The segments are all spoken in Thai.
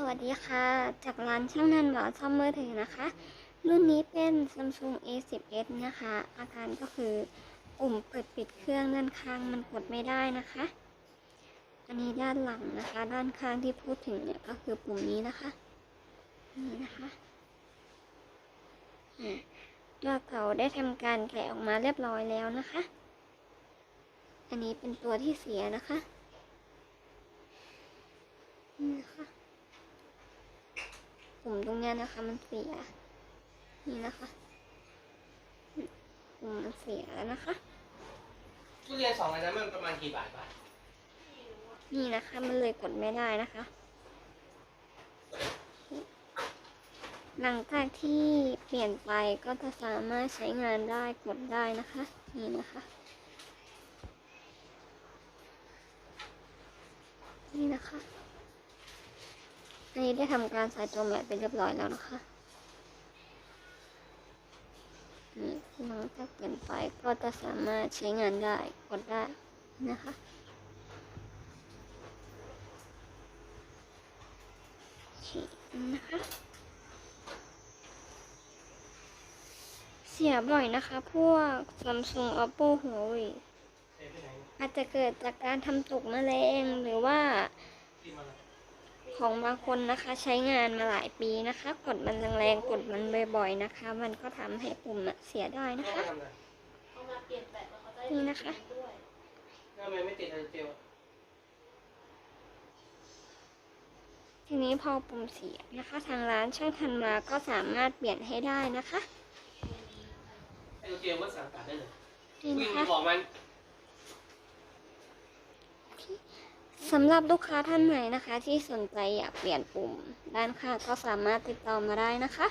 สวัสดีค่ะ จากร้านช่างนันหวาซ่อมมือถือนะคะ รุ่นนี้เป็น Samsung A10s นะคะ อาการก็คือปุ่มเปิดปิดเครื่องด้านข้างมันกดไม่ได้นะคะ อันนี้ด้านหลังนะคะ ด้านข้างที่พูดถึงเนี่ยก็คือปุ่มนี้นะคะ นี่นะคะอ่าตัวเก่าได้ทำการแกะออกมาเรียบร้อยแล้วนะคะ อันนี้เป็นตัวที่เสียนะคะ นี่นะคะ ปุ่มตรงเนี้ยนะคะ มันเสีย นี่นะคะปุ่มมันเสียแล้วนะคะ ทุเรียนสองอันนั้นมันประมาณกี่บาทบาทนี่นะคะ มันเลยกดไม่ได้นะคะ หลังจากที่เปลี่ยนไปก็จะสามารถใช้งานได้กดได้นะคะ นี่นะคะนี่นะคะ อันนี้ได้ทำการใส่ตัวแมทไปเรียบร้อยแล้วนะคะนี่หลังจาเปลี่ยนไปก็จะสามารถใช้งานได้กดได้นะคะนะคะ เสียบ่อยนะคะ พวก Samsung Oppo Huawei เซฟไปไหอาจจะเกิดจากการทำตกแมลงหรือว่า ของบางคนนะคะใช้งานมาหลายปีนะคะ กดมันแรงๆกดมันบ่อยๆนะคะ มันก็ทำให้ปุ่มอะเสียได้นะเขาคะทำอะไรเอามาเปลี่ยนแบตแล้วเขาจะนี่นะคะด้วยทำไมไม่ติดไฮเจลทีนี้พอปุ่มเสียนะคะ ทางร้านช่างทันมาก็สามารถเปลี่ยนให้ได้นะคะไฮเจลมันสั่งตัดได้เลยนี่วิ่งนะคะ บอกมัน สำหรับลูกค้าท่านไหนนะคะ ที่สนใจอยากเปลี่ยนปุ่มด้านข้างก็สามารถติดต่อมาได้นะคะ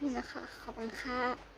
นี่นะคะขอบคุณค่ะ